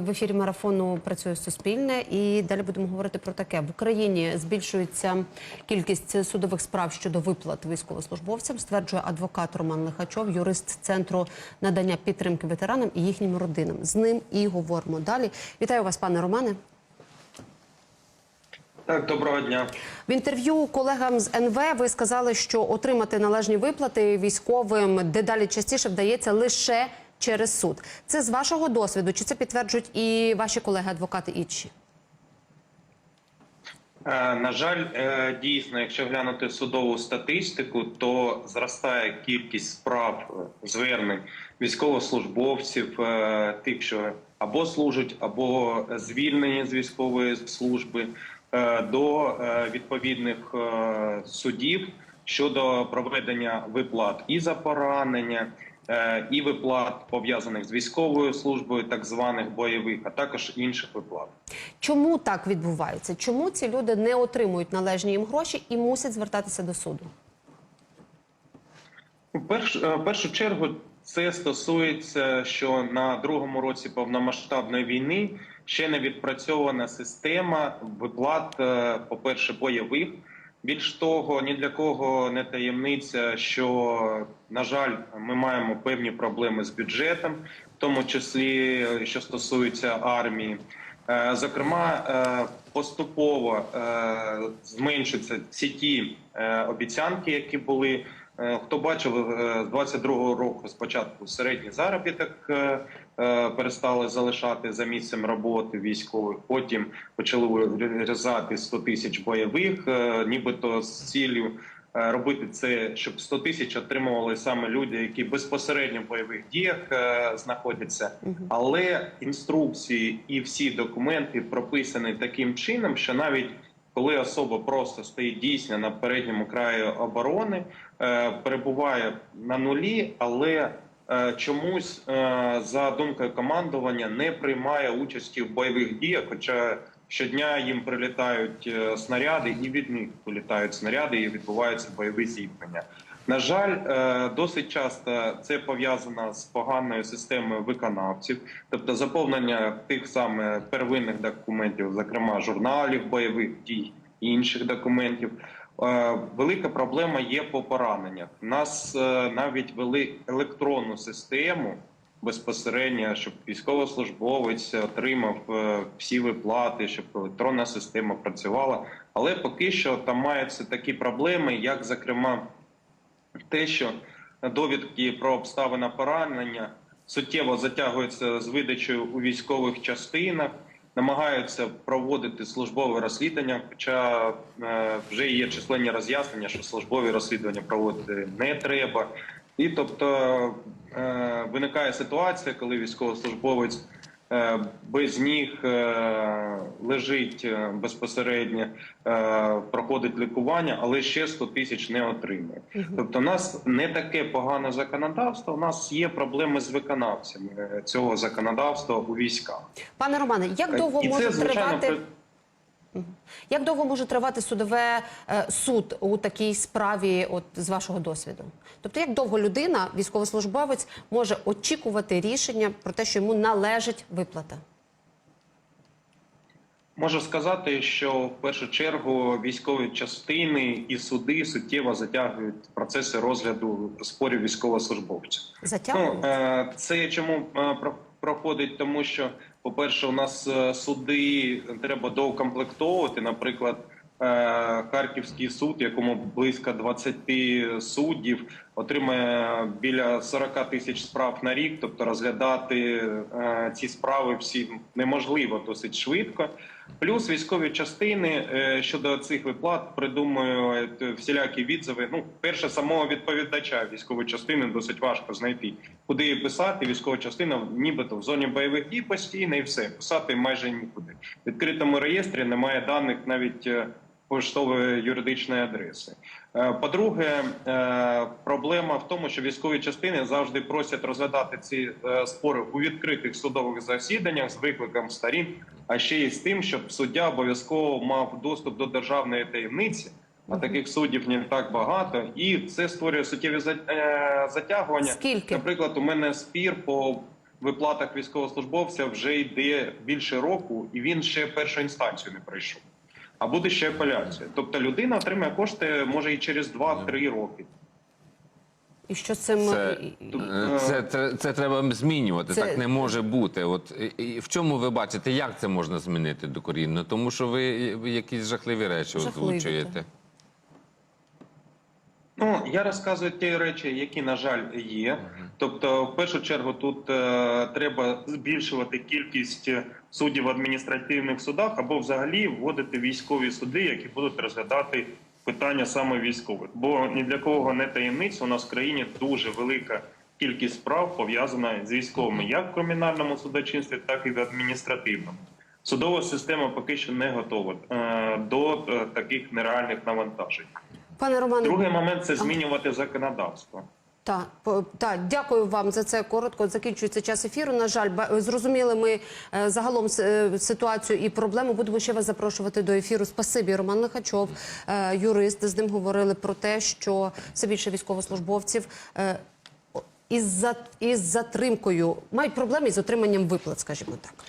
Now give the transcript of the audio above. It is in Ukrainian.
В ефірі марафону працює Суспільне, і далі будемо говорити про таке: в Україні збільшується кількість судових справ щодо виплат військовослужбовцям. Стверджує адвокат Роман Лихачов, юрист центру надання підтримки ветеранам і їхнім родинам. З ним і говоримо далі. Вітаю вас, пане Романе. Так, доброго дня. В інтерв'ю колегам з НВ ви сказали, що отримати належні виплати військовим дедалі частіше вдається лише через суд. Це з вашого досвіду, чи це підтверджують і ваші колеги-адвокати інші? Е, На жаль, е, дійсно, якщо глянути судову статистику, то зростає кількість справ е, звернень військовослужбовців, тих, що або служать, або звільнені з військової служби, до відповідних судів щодо проведення виплат і за поранення. Е, І виплат пов'язаних з військовою службою, так званих бойових, а також інших виплат. Чому так відбувається? Чому ці люди не отримують належні їм гроші і мусять звертатися до суду? Перш, е, в першу чергу це стосується, що на другому році повномасштабної війни ще не відпрацьована система виплат, е, по-перше, бойових. Більш того, ні для кого не таємниця, що на жаль, ми маємо певні проблеми з бюджетом, в тому числі що стосується армії. Е, Зокрема, е, поступово е, зменшаться всі ті обіцянки, які були. Е, Хто бачив е, з 22-го року спочатку середній заробіток е, перестали залишати за місцем роботи військових. Потім почали вирізати 100 тисяч бойових, нібито з ціллю робити це, щоб 100 тисяч отримували саме люди, які безпосередньо в бойових діях знаходяться. Але інструкції і всі документи прописані таким чином, що навіть коли особа просто стоїть дійсно на передньому краї оборони, е, перебуває на нулі, але е, чомусь е, за думкою командування не приймає участі в бойових діях, хоча щодня їм прилітають снаряди, і від них політають снаряди, і відбуваються бойові зіткнення. На жаль, е, досить часто це пов'язано з поганою системою виконавців, тобто заповнення тих саме первинних документів, зокрема журналів бойових дій і інших документів. Е, Велика проблема є по пораненнях. У нас е, навіть вели електронну систему безпосередньо, щоб військовослужбовець отримав всі виплати, щоб електронна система працювала. Але поки що там маються такі проблеми, як зокрема те, що довідки про обставини поранення суттєво затягуються з видачею у військових частинах, намагаються проводити службове розслідування. Хоча е, вже є численні роз'яснення, що службові розслідування проводити не треба. І тобто е, виникає ситуація, коли військовослужбовець без ніг е, лежить е, безпосередньо, е, проходить лікування, але ще 100 тисяч не отримує. Тобто, у нас не таке погане законодавство. У нас є проблеми з виконавцями е, цього законодавства у військах. Пане Романе, як довго І може це звичайно тривати? Як довго може тривати судове е, суд у такій справі, от з вашого досвіду? Тобто, як довго людина, військовослужбовець, може очікувати рішення про те, що йому належить виплата? Можу сказати, що в першу чергу військові частини і суди суттєво затягують процеси розгляду спорів військовослужбовців. Ну, е, це чому е, про- проходить, тому що, по-перше, у нас е, суди треба доукомплектовувати. Наприклад, е, Харківський суд, якому близько 20 суддів, отримає біля 40 тисяч справ на рік. Тобто розглядати е, ці справи всі неможливо досить швидко. Плюс військові частини е, щодо цих виплат придумують всілякі відзиви. Ну, перше, самого відповідача військової частини досить важко знайти, куди писати. Військова частина нібито в зоні бойових дій постійно і все писати майже нікуди. В відкритому реєстрі немає даних навіть е, поштової юридичної адреси. Е, По-друге, е, проблема в тому, що військові частини завжди просять розглядати ці е, спори у відкритих судових засіданнях з викликом сторін, а ще й з тим, щоб суддя обов'язково мав доступ до державної таємниці. А таких суддів не так багато, і це створює суттєві затягування. Скільки? Наприклад, у мене спір по виплатах військовослужбовця вже йде більше року, і він ще першу інстанцію не пройшов. А буде ще апеляція. Тобто людина отримає кошти може і через 2-3 роки. І що з цим Це, і- і- е, це, це, це треба змінювати. Це- Так не може бути. От і- і в чому ви бачите, як це можна змінити докорінно? Тому що ви якісь жахливі речі Жахливі, озвучуєте. Ну я розказую ті речі, які на жаль є. Тобто, в першу чергу, тут е, треба збільшувати кількість суддів в адміністративних судах або взагалі вводити військові суди, які будуть розглядати питання саме військових. Бо ні для кого не таємниця, у нас в країні дуже велика кількість справ пов'язана з військовими, як в кримінальному судочинстві, так і в адміністративному. Судова система поки що не готова е, до е, таких нереальних навантажень. Пане Романе, Другий момент це змінювати законодавство. Так, так, дякую вам за це. Коротко закінчується час ефіру. На жаль, зрозуміли ми е, загалом е, ситуацію і проблему. Будемо ще вас запрошувати до ефіру. Спасибі, Роман Лихачов, е, юрист. З ним говорили про те, що все більше військовослужбовців. Із, затримкою мають проблеми із отриманням виплат, скажімо так.